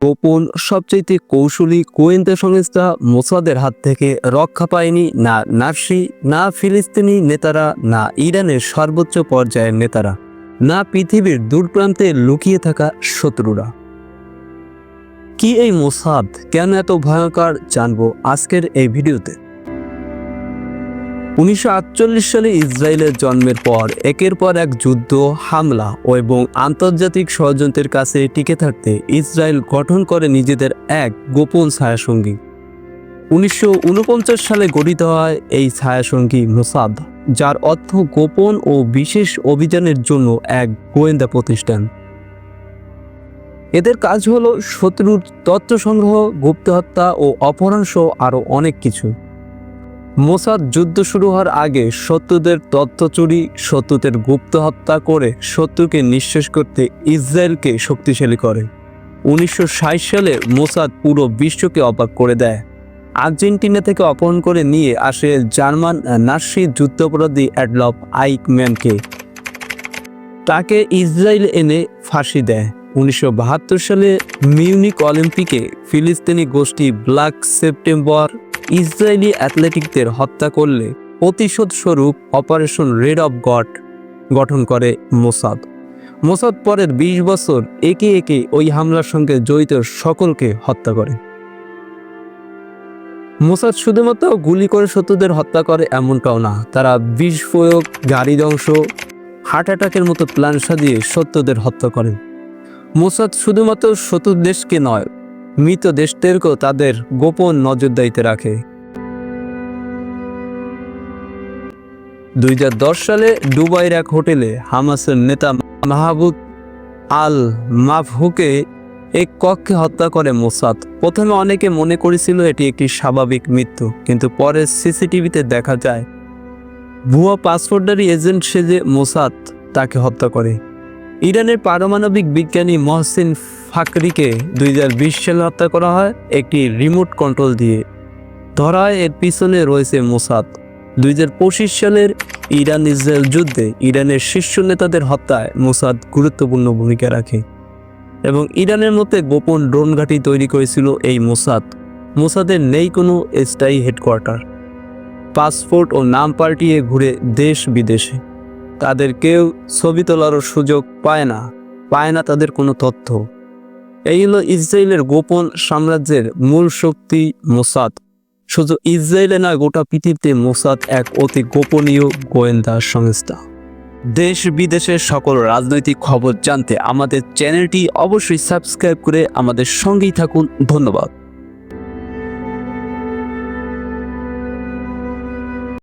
গোপন সবচেয়ে কৌশলী গোয়েন্দা সংস্থা মোসাদের হাত থেকে রক্ষা পায়নি না নার্সি না ফিলিস্তিনি নেতারা, না ইরানের সর্বোচ্চ পর্যায়ের নেতারা, না পৃথিবীর দূরপ্রান্তে লুকিয়ে থাকা শত্রুরা। কি এই মোসাদ? কেন এত ভয়ঙ্কর? জানব আজকের এই ভিডিওতে। উনিশশো আটচল্লিশ সালে ইসরায়েলের জন্মের পর একের পর এক যুদ্ধ, হামলা এবং আন্তর্জাতিক ষড়যন্ত্রের কাছে টিকে থাকতে ইসরায়েল গঠন করে নিজেদের এক গোপন ছায়াসঙ্গী। উনিশশো ঊনপঞ্চাশ সালে গঠিত হয় এই ছায়াসঙ্গী মোসাদ, যার অর্থ গোপন ও বিশেষ অভিযানের জন্য এক গোয়েন্দা প্রতিষ্ঠান। এদের কাজ হলো শত্রুর তথ্য সংগ্রহ, গুপ্ত হত্যা ও অপহরণ সহ আরও অনেক কিছু। মোসাদ যুদ্ধ শুরু হওয়ার আগে শত্রুদের তথ্য চুরি, শত্রুদের গুপ্ত হত্যা করে শত্রুকে নিঃশেষ করতে ইসরায়েলকে শক্তিশালী করে। উনিশশো সালে মোসাদ পুরো বিশ্বকে অবাক করে দেয়। আর্জেন্টিনা থেকে অপহরণ করে নিয়ে আসে জার্মান নার্সি যুদ্ধাপরাধী অ্যাডলফ আইকম্যানকে। তাকে ইসরায়েল এনে ফাঁসি দেয়। উনিশশো বাহাত্তর সালে মিউনিক অলিম্পিকে ফিলিস্তিনি গোষ্ঠী ব্ল্যাক সেপ্টেম্বর ইসরায়েলি অ্যাথলেটিকদের হত্যা করলে প্রতিশোধ স্বরূপ অপারেশন রেড অফ গড গঠন করে মোসাদ। মোসাদ পরের ২০ বছর একে একে ওই হামলার সঙ্গে জড়িত সকলকে হত্যা করে। মোসাদ শুধুমাত্র গুলি করে শত্রুদের হত্যা করে এমনটাও না, তারা প্রয়োগ গাড়ি ধ্বংস, হার্ট অ্যাটাকের মতো প্ল্যান সাজিয়ে শত্রুদের হত্যা করেন মোসাদ শুধুমাত্র শত্রু দেশকে নয় মৃত দেশদেরকেও তাদের গোপন নজরদারিতে রাখে। দুই হাজার দশ সালে দুবাইয়ের এক হোটেলে হামাসের নেতা মাহবুব আল মাফহুকে এক কক্ষে হত্যা করে মোসাদ। প্রথমে অনেকে মনে করেছিল এটি একটি স্বাভাবিক মৃত্যু, কিন্তু পরে সিসিটিভিতে দেখা যায়, ভুয়া পাসপোর্টারি এজেন্ট সেজে মোসাদ তাকে হত্যা করে। ইরানের পারমাণবিক বিজ্ঞানী মহসিন ফাকরিকে দুই হাজার বিশ সালে হত্যা করা হয় একটি রিমোট কন্ট্রোল দিয়ে। ধরা হয় এর পিছনে রয়েছে মোসাদ। দুই হাজার পঁচিশ সালের ইরান ইসরায়েল যুদ্ধে ইরানের শীর্ষ নেতাদের হত্যায় মোসাদ গুরুত্বপূর্ণ ভূমিকা রাখে এবং ইরানের মধ্যে গোপন ড্রোন ঘাঁটি তৈরি করেছিল এই মোসাদ। মোসাদের নেই কোনো স্থায়ী হেডকোয়ার্টার। পাসপোর্ট ও নাম পাল্টিয়ে ঘুরে দেশ বিদেশে। তাদের কেউ ছবি তোলারও সুযোগ পায় না পায় না তাদের কোনো তথ্য। এই হলো ইসরায়েলের গোপন সাম্রাজ্যের মূল শক্তি মোসাদ। শুধু ইসরায়েলে নয়, গোটা পৃথিবীতে মোসাদ এক অতি গোপনীয় গোয়েন্দা সংস্থা। দেশ বিদেশের সকল রাজনৈতিক খবর জানতে আমাদের চ্যানেলটি অবশ্যই সাবস্ক্রাইব করে আমাদের সঙ্গেই থাকুন। ধন্যবাদ।